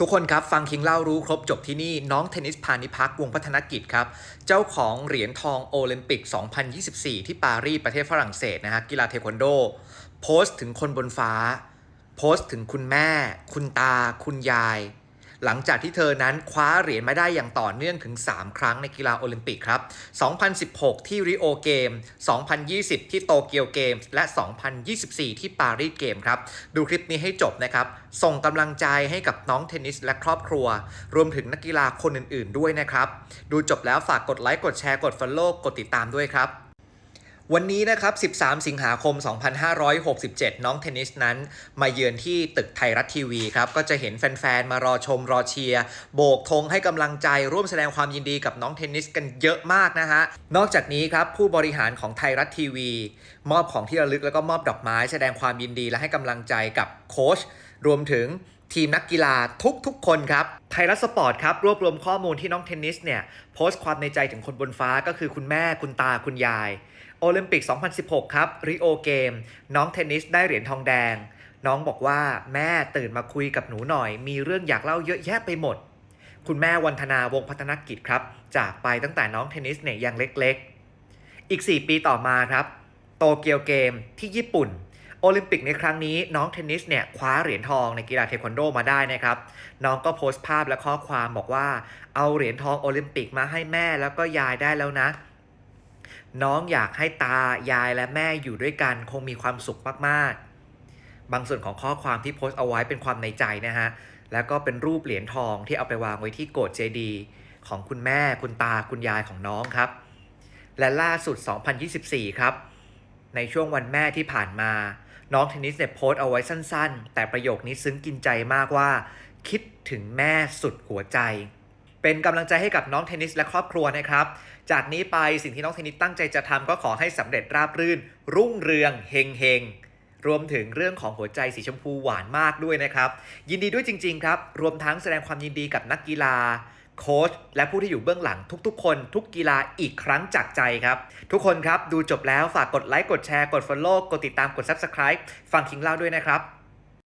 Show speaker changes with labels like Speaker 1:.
Speaker 1: ทุกคนครับ ฟังคิงเล่ารู้ครบจบที่นี่ น้องเทนนิสพานิพักวงพัฒนกิจครับ เจ้าของเหรียญทองโอลิมปิก 2024 ที่ปารีสประเทศฝรั่งเศสนะฮะกีฬาเทควันโด โพสต์ถึงคนบนฟ้า โพสต์ถึงคุณแม่ คุณตา คุณยาย หลังจากที่เธอนั้นคว้าเหรียญมาได้อย่างต่อเนื่องถึง 3 ครั้งในกีฬาโอลิมปิกครับ 2016 ที่ริโอเกม 2020 ที่โตเกียวเกมส์และ 2024 ที่ปารีสเกมครับ ดูคลิปนี้ให้จบนะครับ ส่งกำลังใจให้กับน้องเทนนิสและครอบครัว รวมถึงนักกีฬาคนอื่นๆ ด้วยนะครับ ดูจบแล้วฝากกดไลค์ กดแชร์ กด Follow กดติดตามด้วยครับ วันนี้นะครับ 13 สิงหาคม 2567 น้องเทนนิสนั้น มาเยือนที่ตึกไทยรัฐทีวีครับ ก็จะเห็นแฟน ๆ มารอชมรอเชียร์ โบกธงให้กำลังใจร่วมแสดงความยินดีกับน้องเทนนิสกันเยอะมากนะฮะ นอกจากนี้ครับ ผู้บริหารของไทยรัฐทีวี มอบของที่ระลึกแล้วก็มอบดอกไม้แสดงความยินดีและให้กำลังใจกับโค้ชรวมถึง ทีมนักกีฬาทุกๆ คนครับ ไทยรัฐสปอร์ตครับ รวบรวมข้อมูลที่น้องเทนนิสเนี่ย โพสต์ความในใจถึงคนบนฟ้าก็คือคุณแม่คุณตาคุณยาย โอลิมปิก 2016 ครับริโอเกม น้องเทนนิสได้เหรียญทองแดง น้องบอกว่าแม่ตื่นมาคุยกับหนูหน่อย มีเรื่องอยากเล่าเยอะแยะไปหมด คุณแม่วันธนาวงพัฒนกิจครับ จากไปตั้งแต่น้องเทนนิสเนี่ยยังเล็กๆ อีก 4 ปีต่อมาครับ โตเกียวเกมที่ญี่ปุ่น โอลิมปิกในครั้งนี้น้องเทนนิสเนี่ยคว้าเหรียญทองในกีฬาเทควันโดมาได้นะครับ น้องก็โพสต์ภาพและข้อความบอกว่า เอาเหรียญทองโอลิมปิกมาให้แม่แล้วก็ยายได้แล้วนะ น้องอยากให้ตายายและแม่อยู่ด้วยกันคงมีความสุขมากๆ บางส่วนของข้อความที่โพสต์เอาไว้เป็นความในใจนะฮะแล้วก็เป็นรูปเหรียญทองที่เอาไปวางไว้ที่โกดเจดีของคุณแม่คุณตาคุณยายของน้องครับ และล่าสุด 2024 ครับ ในช่วงวันแม่ที่ผ่านมา น้องเทนนิสเนี่ยโพสต์เอาไว้สั้นๆ แต่ประโยคนี้ซึ้งกินใจมากว่า คิดถึงแม่สุดหัวใจ เป็นกำลังใจให้กับน้องเทนนิสและครอบครัวนะครับ จากนี้ไปสิ่งที่น้องเทนนิสตั้งใจจะทำก็ขอให้สำเร็จราบรื่น รุ่งเรืองเฮงเฮงรวมถึงเรื่องของหัวใจสีชมพูหวานมากด้วยนะครับ ยินดีด้วยจริง ๆ ครับ รวมทั้งแสดงความยินดีกับนักกีฬา โค้ชและผู้ที่อยู่เบื้องหลังทุกๆ คน ทุกกีฬาอีกครั้งจากใจครับ ทุกคนครับ ดูจบแล้วฝากกดไลค์กดแชร์กด Follow กดติดตามกด Subscribe ฟังคิงเล่าด้วยนะครับ